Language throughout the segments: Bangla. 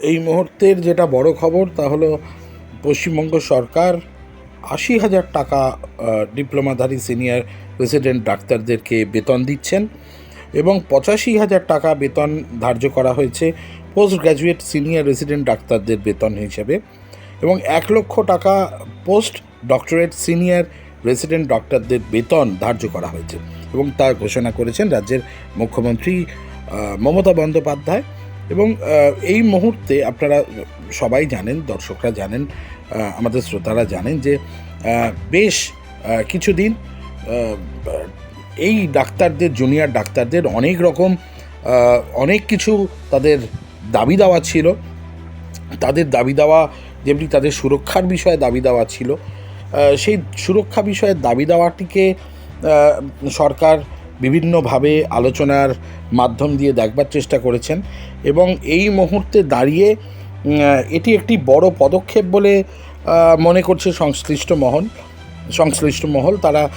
এই মুহূর্তের যেটা বড় খবর, তা হলো পশ্চিমবঙ্গ সরকার আশি হাজার টাকা ডিপ্লোমাধারী সিনিয়র রেসিডেন্ট ডাক্তারদেরকে বেতন দিচ্ছেন এবং পঁচাশি হাজার টাকা বেতন ধার্য করা হয়েছে পোস্ট গ্র্যাজুয়েট সিনিয়র রেসিডেন্ট ডাক্তারদের বেতন হিসেবে এবং এক লক্ষ টাকা পোস্ট ডক্টরেট সিনিয়র রেসিডেন্ট ডক্টরদের বেতন ধার্য করা হয়েছে এবং তা ঘোষণা করেছেন রাজ্যের মুখ্যমন্ত্রী মমতা বন্দ্যোপাধ্যায়। এবং এই মুহূর্তে আপনারা সবাই জানেন, দর্শকরা জানেন আমাদের শ্রোতারা জানেন যে বেশ কিছুদিন এই ডাক্তারদের, জুনিয়র ডাক্তারদের অনেক রকম অনেক কিছু তাদের দাবি দেওয়া ছিল। তাদের দাবি দেওয়া যেমনি তাদের সুরক্ষার বিষয়ে দাবি দেওয়া ছিল সেই সুরক্ষা বিষয়ে দাবি দেওয়াটিকে সরকার বিভিন্নভাবে আলোচনার মাধ্যম দিয়ে দেখবার চেষ্টা করেছেন এবং এই মুহূর্তে দাঁড়িয়ে এটি একটি বড় পদক্ষেপ বলে মনে করছে সংশ্লিষ্ট মহল সংশ্লিষ্ট মহল। তারা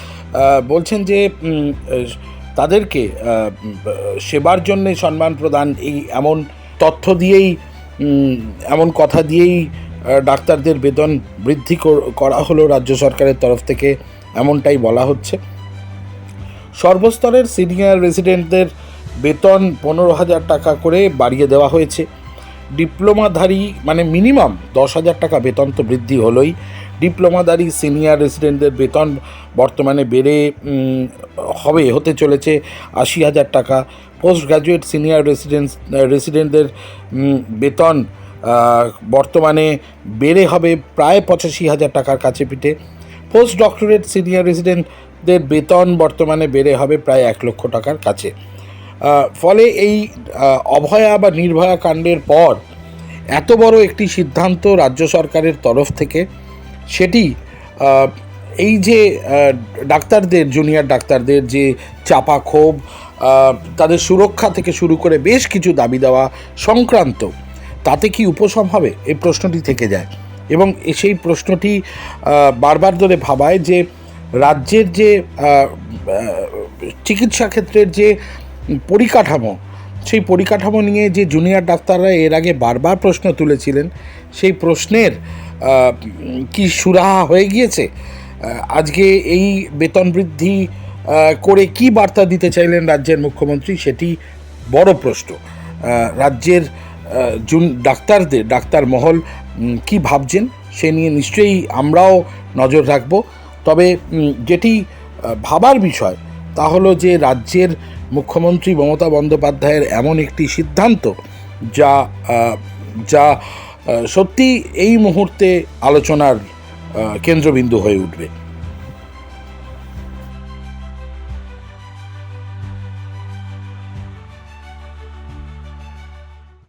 বলছেন যে তাদেরকে সেবার জন্য সম্মান প্রদান এই এমন তথ্য দিয়েই এমন কথা দিয়েই ডাক্তারদের বেতন বৃদ্ধি কর- হলো রাজ্য সরকারের তরফ থেকে। এমনটাই বলা হচ্ছে। সর্বস্তরের সিনিয়র রেসিডেন্টদের বেতন পনেরো হাজার টাকা করে বাড়িয়ে দেওয়া হয়েছে। ডিপ্লোমাধারী মানে মিনিমাম দশ হাজার টাকা বেতন তো বৃদ্ধি হলোই। ডিপ্লোমাধারী, সিনিয়র রেসিডেন্টদের বেতন বর্তমানে বেড়ে হবে, হতে চলেছে আশি হাজার টাকা। পোস্ট গ্র্যাজুয়েট সিনিয়র রেসিডেন্স রেসিডেন্টদের বেতন বর্তমানে বেড়ে হবে প্রায় পঁচাশি হাজার টাকার কাছে পিঠে পোস্ট ডক্টরেট সিনিয়র রেসিডেন্টদের বেতন বর্তমানে বেড়ে হবে প্রায় এক লক্ষ টাকার কাছে। ফলে এই অভয়া বা নির্ভয়া কাণ্ডের পর এত বড় একটি সিদ্ধান্ত রাজ্য সরকারের তরফ থেকে, সেটি এই যে ডাক্তারদের, জুনিয়র ডাক্তারদের যে চাপা ক্ষোভ তাদের সুরক্ষা থেকে শুরু করে বেশ কিছু দাবি দেওয়া সংক্রান্ত, তাতে কি উপশম হবে? এই প্রশ্নটি থেকে যায়। এবং সেই প্রশ্নটি বারবার ধরে ভাবায় যে রাজ্যের যে চিকিৎসা ক্ষেত্রের যে পরিকাঠামো, সেই পরিকাঠামো নিয়ে যে জুনিয়র ডাক্তাররা এর আগে বারবার প্রশ্ন তুলেছিলেন, সেই প্রশ্নের কি সুরাহা হয়ে গিয়েছে? আজকে এই বেতন বৃদ্ধি করে কি বার্তা দিতে চাইলেন রাজ্যের মুখ্যমন্ত্রী? সেটি বড় প্রশ্ন। রাজ্যের জুন ডাক্তারদের, ডাক্তার মহল কি ভাবছেন সে নিয়ে নিশ্চয়ই আমরাও নজর রাখব। তবে যেটি ভাবার বিষয় তা হলো যে রাজ্যের মুখ্যমন্ত্রী মমতা বন্দ্যোপাধ্যায়ের এমন একটি সিদ্ধান্ত যা যা সত্যি এই মুহূর্তে আলোচনার কেন্দ্রবিন্দু হয়ে উঠবে।